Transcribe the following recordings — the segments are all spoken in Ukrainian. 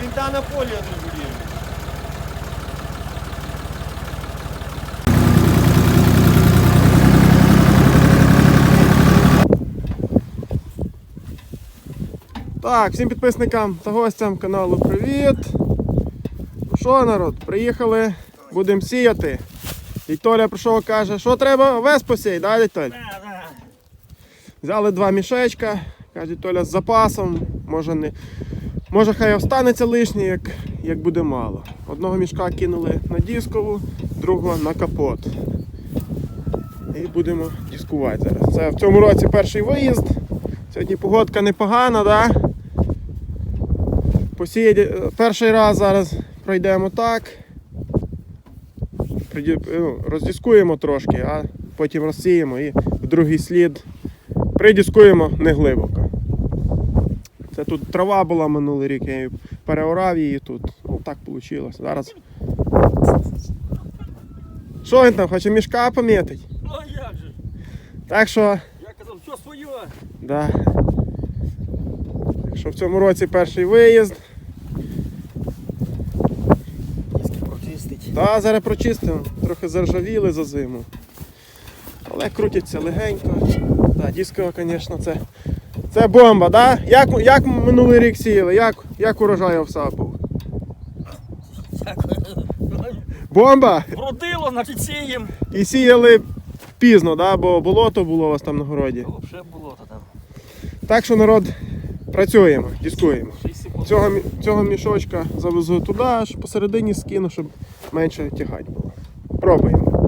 Біда на полі зрозуміє. Так, всім підписникам та гостям каналу привіт. Ну Що, народ, приїхали, будемо сіяти. Дядь Толя прийшов, каже, що треба вес посій, да, дядь Взяли два мішечка, каже Толя з запасом, може не. Може хай останеться лишнє, як, як буде мало. Одного мішка кинули на дискову, другого на капот. І будемо дискувати зараз. Це в цьому році перший виїзд. Сьогодні погодка непогана, да? Посіяти е, перший раз зараз пройдемо так. Ну, Роздіскуємо трошки, а потім розсіємо і в другий слід придіскуємо не глибоко. Це тут трава була минулий рік, я її переорав її тут. Ну так вийшло. Зараз. Що він там, хоче мішка помітить? Ну а як же? Так що. Я казав, все своє. Да. Так що в цьому році перший виїзд. Та зараз прочистимо. Трохи заржавіли за зиму. Але крутяться легенько. Да, диско, звісно, це. Це бомба, да? Як, як минулий рік сіяли? Як, як урожай овса був? Бомба! Вродило, значить сієм. І сіяли пізно, да? бо болото було у вас там на городі. Взагалі було то там. Так що народ працюємо, дискуємо. Цього, цього мішочка завезу туди, аж посередині скину, щоб менше тягати було. Пробуємо.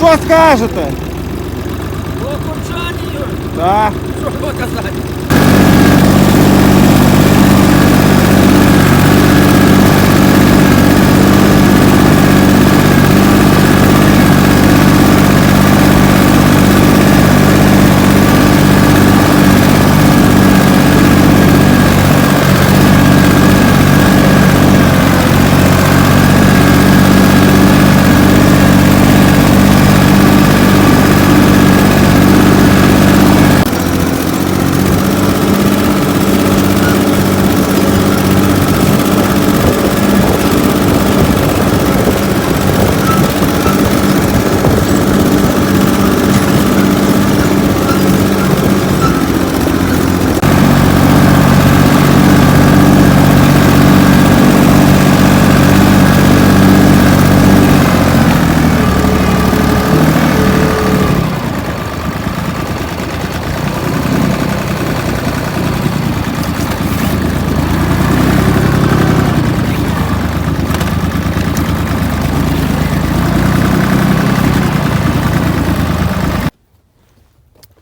Що скажете? По окончанню. Так. Що казати?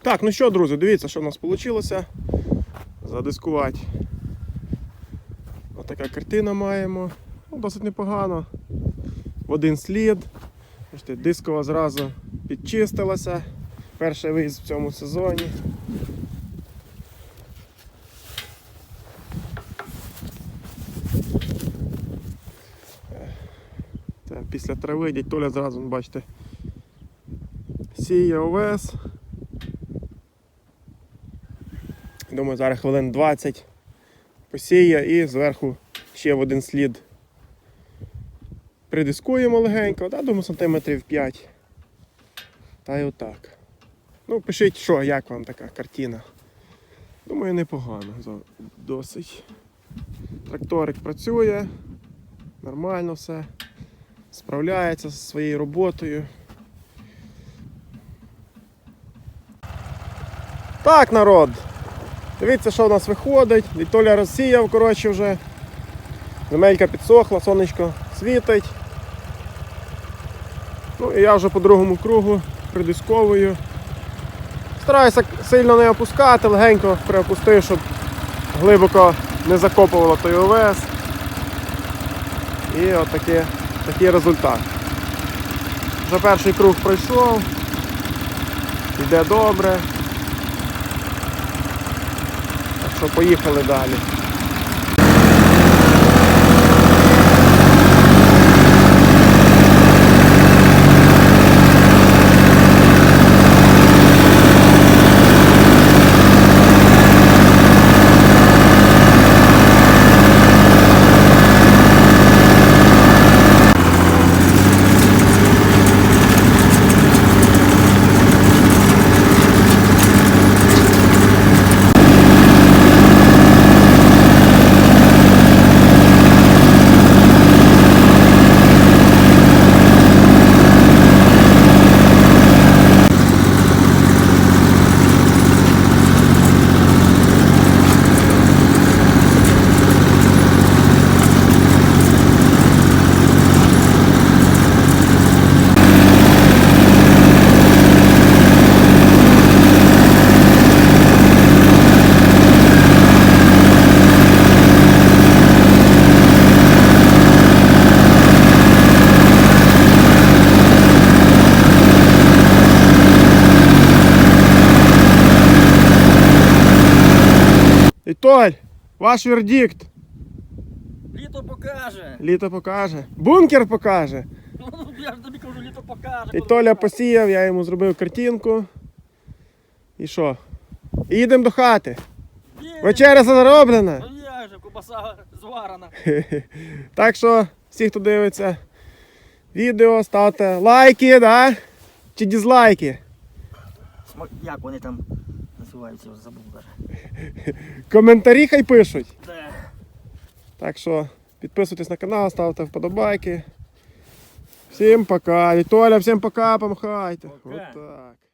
Так, ну що, друзі, дивіться, що в нас вийшло. Задискувати. Отака картина маємо. Ну, досить непогано. В один слід. Бачите, дискова зразу підчистилася. Перший виїзд в цьому сезоні. Після трави дядь Толя зразу, бачите, сіє овес. Думаю, зараз хвилин 20 посіє і зверху ще в один слід придискуємо легенько, та, думаю, сантиметрів 5. Та й отак. Ну, пишіть, що, як вам така картина. Думаю, непогано. Досить. Тракторик працює, нормально все. Справляється зі своєю роботою. Так, народ. Дивіться, що в нас виходить. Вітоля розсіяв, коротше, вже. Земелька підсохла, сонечко світить. Ну і я вже по другому кругу придисковую. Стараюся сильно не опускати, легенько приопустив, щоб глибоко не закопувало той овес. І от таке, такий результат. Вже перший круг пройшов. Йде добре. Так що поїхали далі. Вітоль, ваш вердикт. Літо покаже. Літо покаже. Бункер покаже. Ну, я ж тобі кажу, літо покаже. І Толя посіяв, я йому зробив картинку. І що? І їдемо до хати. Є. Вечеря зароблена. Ну як же, кубаса зварена. Так що, всі, хто дивиться відео, ставте лайки, да? Чи дізлайки. Сма- Як вони там називаються, вже забув даже. Коментарі хай пишуть. Да. Так що підписуйтесь на канал, ставте вподобайки. Всім пока. Вітоля, всім пока, помахайте. Пока. Отак.